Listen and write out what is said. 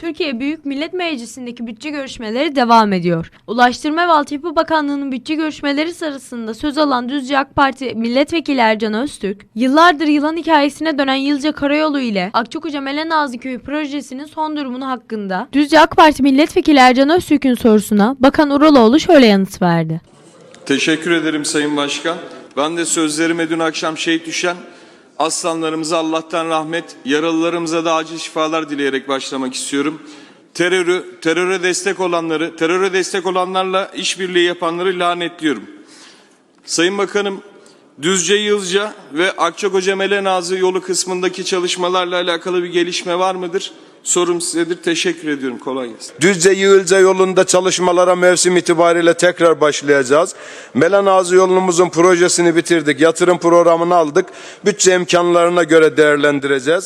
Türkiye Büyük Millet Meclisi'ndeki bütçe görüşmeleri devam ediyor. Ulaştırma ve Altyapı Bakanlığı'nın bütçe görüşmeleri sırasında söz alan Düzce AK Parti Milletvekili Ercan Öztürk, yıllardır yılan hikayesine dönen Yılca Karayolu ile Akçakoca Melenazlı Köyü projesinin son durumunu hakkında Düzce AK Parti Milletvekili Ercan Öztürk'ün sorusuna Bakan Uraloğlu şöyle yanıt verdi. Teşekkür ederim Sayın Başkan. Ben de sözlerime dün akşam şehit düşen aslanlarımıza Allah'tan rahmet, yaralılarımıza da acil şifalar dileyerek başlamak istiyorum. Terörü, teröre destek olanları, teröre destek olanlarla işbirliği yapanları lanetliyorum. Sayın Bakanım, Düzce Yılca ve Akçakoca Melenazı yolu kısmındaki çalışmalarla alakalı bir gelişme var mıdır? Sorum sizedir. Teşekkür ediyorum. Kolay gelsin. Düzce Yığılca yolunda çalışmalara mevsim itibariyle tekrar başlayacağız. Melanazı yolumuzun projesini bitirdik. Yatırım programını aldık. Bütçe imkanlarına göre değerlendireceğiz.